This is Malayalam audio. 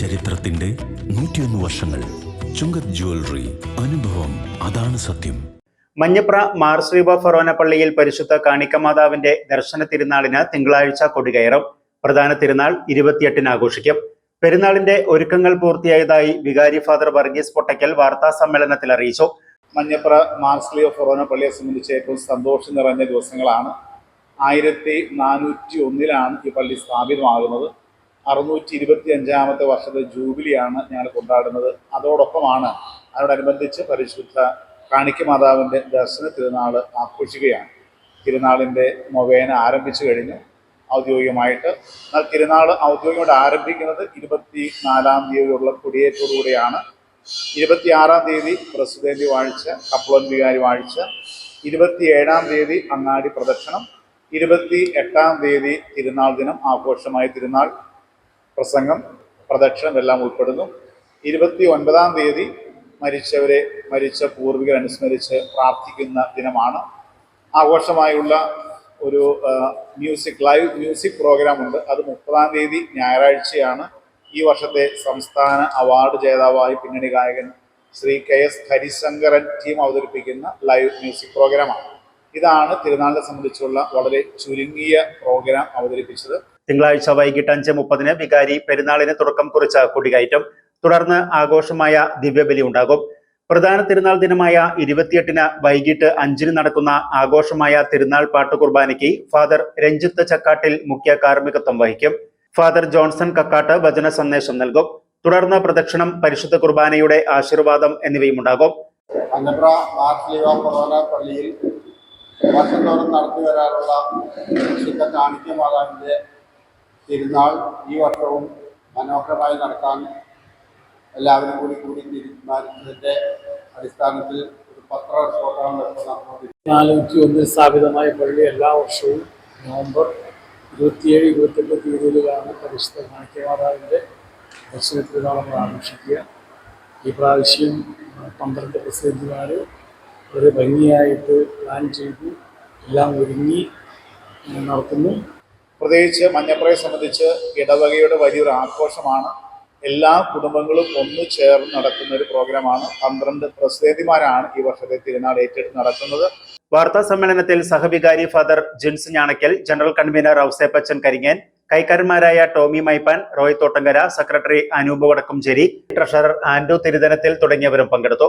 ചരിത്രത്തിന്റെ നൂറ്റിയൊന്ന് വർഷങ്ങൾ. ചുങ്കത് ജ്വല്ലറി അനുഭവം അതാണ് സത്യം. മഞ്ഞപ്ര മാർ ശ്രീബ ഫൊറോന പള്ളിയിൽ പരിശുദ്ധ കാണിക്കമാതാവിന്റെ ദർശന തിരുനാളിന് തിങ്കളാഴ്ച കൊടികയറും. പ്രധാന തിരുനാൾ ഇരുപത്തിയെട്ടിന് ആഘോഷിക്കും. പെരുന്നാളിന്റെ ഒരുക്കങ്ങൾ പൂർത്തിയായതായി വികാരി ഫാദർ വർഗീസ് പൊട്ടയ്ക്കൽ വാർത്താ സമ്മേളനത്തിൽ അറിയിച്ചു. മഞ്ഞപ്ര മാർസ്ലിയോ ഫൊറോന പള്ളിയെ സംബന്ധിച്ച് ഏറ്റവും സന്തോഷം നിറഞ്ഞ ദിവസങ്ങളാണ്. ആയിരത്തി നാനൂറ്റി ഒന്നിലാണ് ഈ പള്ളി സ്ഥാപിതമാകുന്നത്. അറുന്നൂറ്റി ഇരുപത്തി അഞ്ചാമത്തെ വർഷത്തെ ജൂബിലിയാണ് ഞങ്ങൾ കൊണ്ടാടുന്നത്. അതോടൊപ്പമാണ് അതിനോടനുബന്ധിച്ച് പരിശുദ്ധ കാണിക്ക മാതാവിന്റെ ദർശന തിരുനാൾ ആഘോഷിക്കുകയാണ്. തിരുനാളിന്റെ മൊവേന ആരംഭിച്ചു കഴിഞ്ഞു. ഔദ്യോഗികമായിട്ട് എന്നാൽ തിരുനാൾ ഔദ്യോഗികമായിട്ട് ആരംഭിക്കുന്നത് ഇരുപത്തി നാലാം തീയതിയുള്ള കൊടിയേറ്റോടുകൂടിയാണ്. ഇരുപത്തിയാറാം തീയതി പ്രസിഡന്റ് വാഴ്ച കപ്പളൻ വികാരി വാഴ്ച. ഇരുപത്തിയേഴാം തീയതി അങ്ങാടി പ്രദക്ഷിണം. ഇരുപത്തി എട്ടാം തീയതി തിരുനാൾ ദിനം ആഘോഷമായ തിരുനാൾ. പ്രസംഗം പ്രദക്ഷിണം എല്ലാം ഉൾപ്പെടുന്നു. ഇരുപത്തി ഒൻപതാം തീയതി മരിച്ചവരെ മരിച്ച പൂർവികർ അനുസ്മരിച്ച് പ്രാർത്ഥിക്കുന്ന ദിനമാണ്. ആഘോഷമായുള്ള ഒരു മ്യൂസിക് ലൈവ് മ്യൂസിക് പ്രോഗ്രാം ഉണ്ട്. അത് മുപ്പതാം തീയതി ഞായറാഴ്ചയാണ്. ഈ വർഷത്തെ സംസ്ഥാന അവാർഡ് ജേതാവായി പിന്നണി ഗായകൻ Shri K S Harishankaran team അവതരിപ്പിക്കുന്ന ലൈവ് മ്യൂസിക് പ്രോഗ്രാമാണ്. ഇതാണ് തിരുനാളിനെ സംബന്ധിച്ചുള്ള വളരെ ചുരുങ്ങിയ പ്രോഗ്രാം അവതരിപ്പിച്ചത്. തിങ്കളാഴ്ച വൈകിട്ട് അഞ്ച് മുപ്പതിന് വികാരി പെരുന്നാളിന് തുടക്കം കുറിച്ച കൊടികയറ്റം. തുടർന്ന് ആഘോഷമായ ദിവ്യബലി ഉണ്ടാകും. പ്രധാന തിരുനാൾ ദിനമായ ഇരുപത്തിയെട്ടിന് വൈകിട്ട് അഞ്ചിന് നടക്കുന്ന ആഘോഷമായ തിരുനാൾ പാട്ട് കുർബാനയ്ക്ക് ഫാദർ രഞ്ജിത്ത് ചക്കാട്ടിൽ മുഖ്യ കാർമ്മികത്വം വഹിക്കും. ഫാദർ ജോൺസൺ കക്കാട്ട് വചന സന്ദേശം നൽകും. തുടർന്ന് പ്രദക്ഷിണം പരിശുദ്ധ കുർബാനയുടെ ആശീർവാദം എന്നിവയും ഉണ്ടാകും. പള്ളിയിൽ വർഷത്തോറും നടത്തി വരാറുള്ള തിരുനാൾ ഈ വർഷവും മനോഹരമായി നടത്താൻ എല്ലാവരും കൂടി കൂടി തീരുമാനിച്ചതിന്റെ അടിസ്ഥാനത്തിൽ ഒരു പത്ര റിപ്പോർട്ടാണ് നാനൂറ്റി ഒന്നിൽ സ്ഥാപിതമായ പള്ളി എല്ലാ വർഷവും നവംബർ ഇരുപത്തിയേഴ് ഇരുപത്തെട്ട് തീയതികളിലാണ് പരിശുദ്ധ കാണിക്കമാതാവിന്റെ ദർശനത്തിൽ നമ്മൾ ആഘോഷിക്കുക. ഈ പ്രാവശ്യം പന്ത്രണ്ട് പ്രസിഡന്റുമാർ വളരെ ഭംഗിയായിട്ട് പ്ലാൻ ചെയ്തു. എല്ലാം ഒരുങ്ങി നടത്തുന്നു. പ്രത്യേകിച്ച് മഞ്ഞപ്രയെ സംബന്ധിച്ച് ഇടവകയുടെ വലിയൊരു ആഘോഷമാണ്. എല്ലാ കുടുംബങ്ങളും ഒന്നു ചേർന്ന് നടത്തുന്ന ഒരു പ്രോഗ്രാമാണ്. പന്ത്രണ്ട് പ്രസിദ്ധിമാരാണ് ഈ വർഷത്തെ തിരുനാൾ ഏറ്റെടുത്ത് നടത്തുന്നത്. വാർത്താ സമ്മേളനത്തിൽ സഹവികാരി father Jins Njanakkal general convener Ouseppachan Karingan കൈക്കാരന്മാരായ Tomy Maippan Roy Thottankara secretary Anoop Vadakkumchery treasurer Andu Thiruthanathil തുടങ്ങിയവരും പങ്കെടുത്തു.